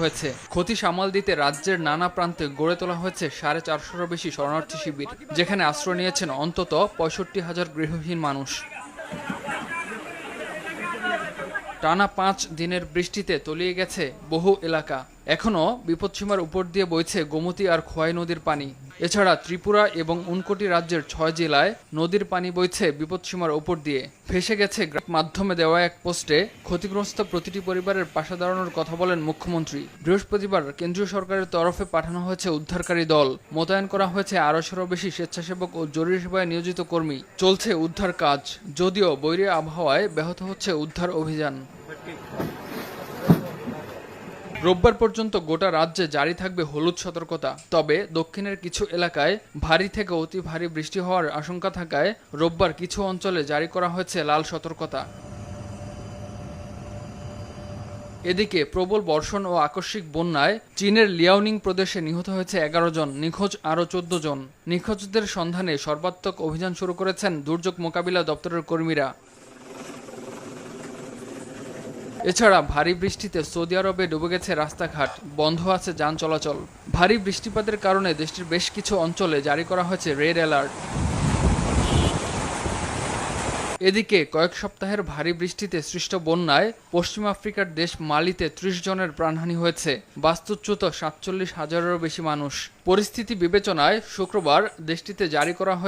হয়েছে। ক্ষতি সামাল দিতে রাজ্যের নানা প্রান্তে গড়ে তোলা হয়েছে সাড়ে চারশোরও বেশি শরণার্থী শিবির, যেখানে আশ্রয় নিয়েছেন অন্তত পঁয়ষট্টি হাজার গৃহহীন মানুষ। টানা পাঁচ দিনের বৃষ্টিতে তলিয়ে গেছে বহু এলাকা। এখনও বিপদসীমার উপর দিয়ে বইছে গোমতী আর খোয়াই নদীর পানি। এছাড়া ত্রিপুরা এবং উনকোটি রাজ্যের ছয় জেলায় নদীর পানি বইছে বিপদসীমার উপর দিয়ে। ফেসে গেছে মাধ্যমে দেওয়া এক পোস্টে ক্ষতিগ্রস্ত প্রতিটি পরিবারের পাশে দাঁড়ানোর কথা বলেন মুখ্যমন্ত্রী। বৃহস্পতিবার কেন্দ্রীয় সরকারের তরফে পাঠানো হয়েছে উদ্ধারকারী দল। মোতায়েন করা হয়েছে আড়াইশোরও বেশি স্বেচ্ছাসেবক ও জরুরি সেবায় নিয়োজিত কর্মী। চলছে উদ্ধার কাজ। যদিও বৈরী আবহাওয়ায় ব্যাহত হচ্ছে উদ্ধার অভিযান। রোববার পর্যন্ত গোটা রাজ্যে জারি থাকবে হলুদ সতর্কতা। তবে দক্ষিণের কিছু এলাকায় ভারী থেকে অতি ভারী বৃষ্টি হওয়ার আশঙ্কা থাকায় রোববার কিছু অঞ্চলে জারি করা হয়েছে লাল সতর্কতা। এদিকে প্রবল বর্ষণ ও আকস্মিক বন্যায় চীনের লিয়াওনিং প্রদেশে নিহত হয়েছে এগারো জন, নিখোঁজ আরও চোদ্দ জন। নিখোঁজদের সন্ধানে সর্বাত্মক অভিযান শুরু করেছেন দুর্যোগ মোকাবিলা দপ্তরের কর্মীরা। এছাড়া ভারী বৃষ্টিতে সৌদি আরবে ডুবে গেছে রাস্তাঘাট, বন্ধ আছে যান চলাচল। ভারী বৃষ্টিপাতের কারণে দেশটির বেশ কিছু অঞ্চলে জারি করা হয়েছে রেড অ্যালার্ট। এদিকে কয়েক সপ্তাহের ভারী বৃষ্টিতে সৃষ্ট বন্যায় পশ্চিম আফ্রিকার দেশ মালিতে ত্রিশ জনের প্রাণহানি হয়েছে। বাস্তুচ্যুত সাতচল্লিশ হাজারেরও বেশি মানুষ। পরিস্থিতি বিবেচনায় শুক্রবার দেশটিতে জারি করা হয়েছে